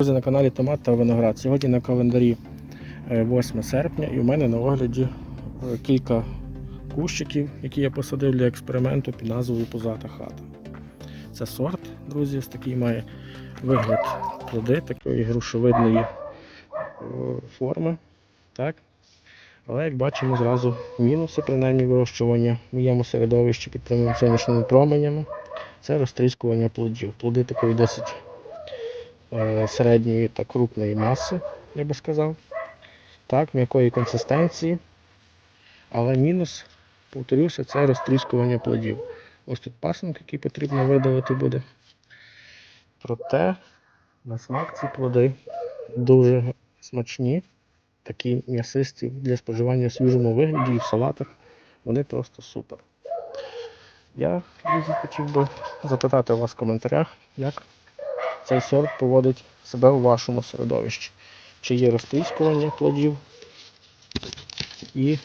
Друзі, на каналі Томат та Виноград. Сьогодні на календарі е, 8 серпня і в мене на огляді е, кілька кущиків, які я посадив для експерименту під назвою Пузата хата. Це сорт, друзі, ось такий має вигляд плоди такої грушовидної е, форми. Так? Але як бачимо зразу мінуси, принаймні вирощування в моєму середовищі під прямими сонячними променями. Це розтріскування плодів. Плоди такої досить е, середньої та крупної маси, я би сказав. Так, м'якої консистенції. Але мінус, повторюся, це розтріскування плодів. Ось тут пасинок, який потрібно видалити буде. Проте на смак ці плоди дуже смачні, такі м'ясисті для споживання в свіжому вигляді і в салатах. Вони просто супер. Я, друзі, хотів би запитати у вас в коментарях, як цей сорт поводить себе у вашому середовищі. Чи є розтріскування плодів? І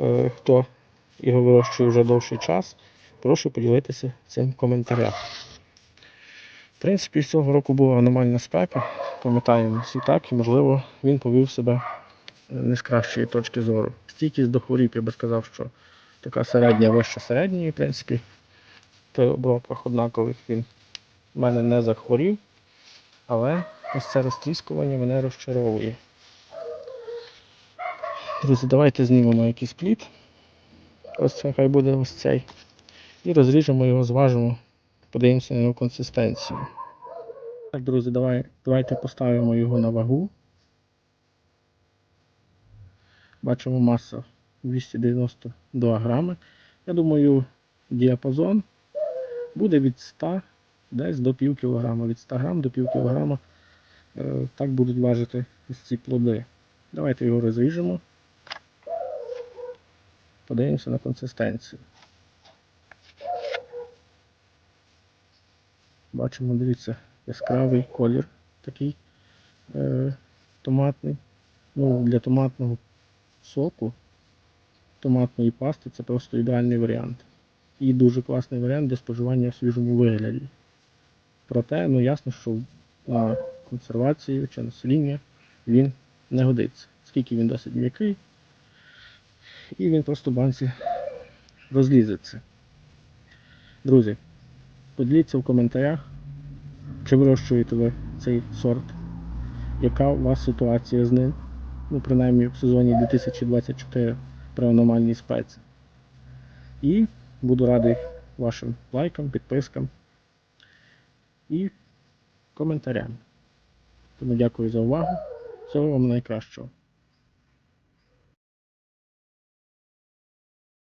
е, хто його вирощує вже довший час, прошу поділитися цим в коментарях. В принципі, цього року була аномальна спека, пам'ятаємо всі так, і можливо він повів себе е, не з кращої точки зору. Стійкість до хворіб, я би сказав, що така середня, вища середньої, в принципі, при обробках однакових він в мене не захворів, але ось це розтріскування мене розчаровує. Друзі, давайте знімемо якийсь плід. Ось це хай буде ось цей. І розріжемо його, зважимо, подивимося на його консистенцію. Так, друзі, давай, давайте поставимо його на вагу. Бачимо маса 292 грами. Я думаю, діапазон буде від 100 десь до пів кілограма. Від 100 грам до пів кілограма. Е, Так будуть важити ось ці плоди. Давайте його розріжемо. Подивимося на консистенцію. Бачимо, дивіться, яскравий колір такий е, томатний. Ну, для томатного соку, томатної пасти це просто ідеальний варіант. І дуже класний варіант для споживання в свіжому вигляді. Проте, ну ясно, що на консервацію чи на соління він не годиться. Скільки він досить м'який, і він просто в банці розлізеться. Друзі, поділіться в коментарях, чи вирощуєте ви цей сорт, яка у вас ситуація з ним, ну, принаймні в сезоні 2024 при аномальній спеці. І буду радий вашим лайкам, підпискам і коментарями. Тому дякую за увагу. Всього вам найкращого.